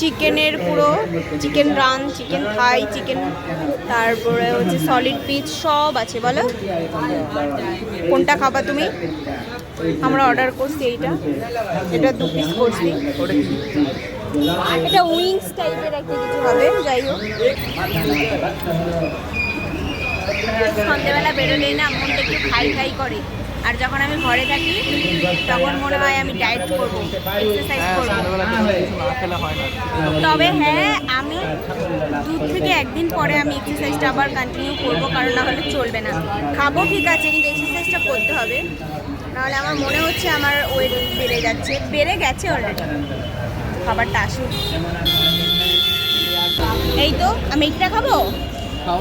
চিকেনের পুরো, চিকেন রান, চিকেন থাই, চিকেন, তারপরে হচ্ছে সলিড পিস সব আছে, বলো। কোনটা খাবা তুমি? আমরা অর্ডার করছি এইটা। এটা দু পিস করছি। এটা উইংস টাইপের একটা কিছু হবে, যাই হোক। সন্ধ্যেবেলা বেরোলে না, মনটা একটু খাই খাই করে। আর যখন আমি ঘরে থাকি তখন মনে হয় আমি ডায়েট করব এক্সারসাইজ করব। তবে হ্যাঁ আমি দু থেকে একদিন পরে আমি এক্সারসাইজটা আবার কন্টিনিউ করব কারণ না হলে চলবে না। খাব ঠিক আছে কিন্তু এক্সারসাইজটা করতে হবে। নাহলে আমার মনে হচ্ছে আমার ওয়েট বেড়ে যাচ্ছে। বেড়ে গেছে অলরেডি খাবারটা আসুক। এই তো আমি এইটা খাব?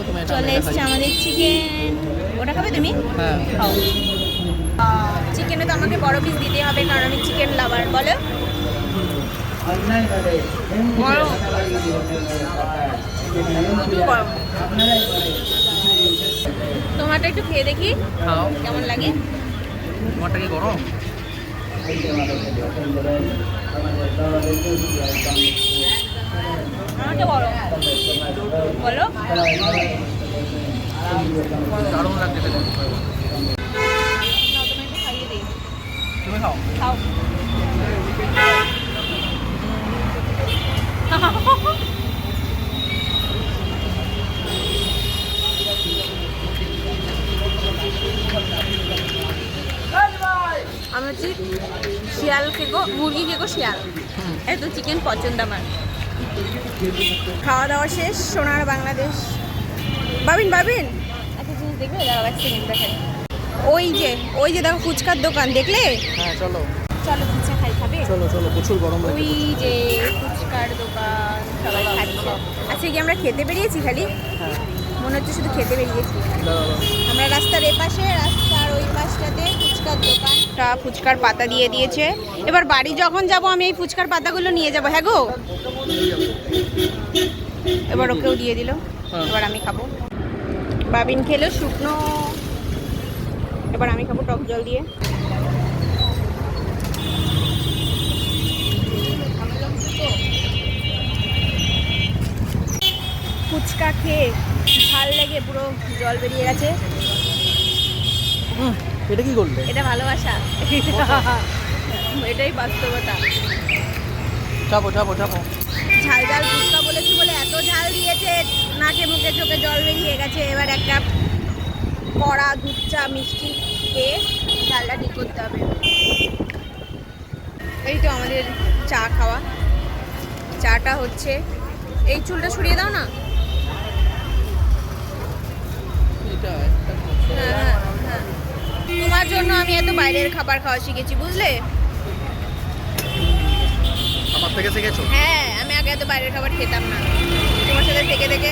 এটা চলে এসছে আমাদের চিকেন ওটা খাবে তুমি? হ্যাঁ। খাও। চিকেনে তো আমাকে বড় পিস দিতে হবে কারণ আমি চিকেন লাভার বলো। তোমারটা একটু খেয়ে দেখি খাও। কেমন লাগে? তোমারটা কি গরম? বলো। দারুণ লাগছে খেতে নাও, তোমায় একটু খাইয়ে দিই তুমি খাও খাও আমি হচ্ছি শিয়াল খেকো মুরগি খেকো শিয়াল। এত চিকেন পছন্দ আমার। খাওয়া দাওয়া শেষ সোনার বাংলাদেশ। বাবিন বাবিন। একটা জিনিস দেখবে দাঁড়াও এক সেকেন্ড দেখেন। ওই যে ওই যে দেখো ফুচকার দোকান দেখলে? হ্যাঁ চলো। চলো ফুচকা খাই খাবে? চলো চলো প্রচুর গরম ওই যে ফুচকার দোকান সবাই খাচ্ছে। আজকে কি আমরা খেতে বেরিয়েছি খালি? হ্যাঁ। মনে হচ্ছে শুধু খেতে বেরিয়েছি। আমরা রাস্তার এপাশে রাস্তার ওই পাশটাতে ফুচকার দোকানটা ফুচকার পাতা দিয়ে দিয়েছে। এবার বাড়ি যখন যাব আমি এই ফুচকার পাতাগুলো নিয়ে যাব। হ্যাঁ গো? এবার ওকেও দিয়ে দিল। হ্যাঁ। এবার আমি খাব। বাবিন খেলো শুকনো এবার আমি খাব টক জল দিয়ে। ফুচকা খেয়ে ভালো লেগে পুরো জল বেরিয়ে গেছে। এটা কি করলে? এটা ভালোবাসা। এটাই বাস্তবতা। চাপো চাপো চাপো। ঝাল ঝাল ফুচকা বলেছি বলে এত ঝাল দিয়েছে নাকে মুখে চোখে জল বেরিয়ে গেছে। এবার একটা কড়া দুধ চা মিষ্টি। খেয়ে ঝালটা ঠিক করতে হবে। এই তো আমাদের চা খাওয়া। চাটা হচ্ছে এই চুলটা সরিয়ে দাও না। হ্যাঁ হ্যাঁ হ্যাঁ। তোমার জন্য আমি এত বাইরের খাবার খাওয়া শিখেছি বুঝলে? আমার থেকে শিখেছো? হ্যাঁ আমি আগে এত বাইরের খাবার খেতাম না। তোমার সাথে থেকে থেকে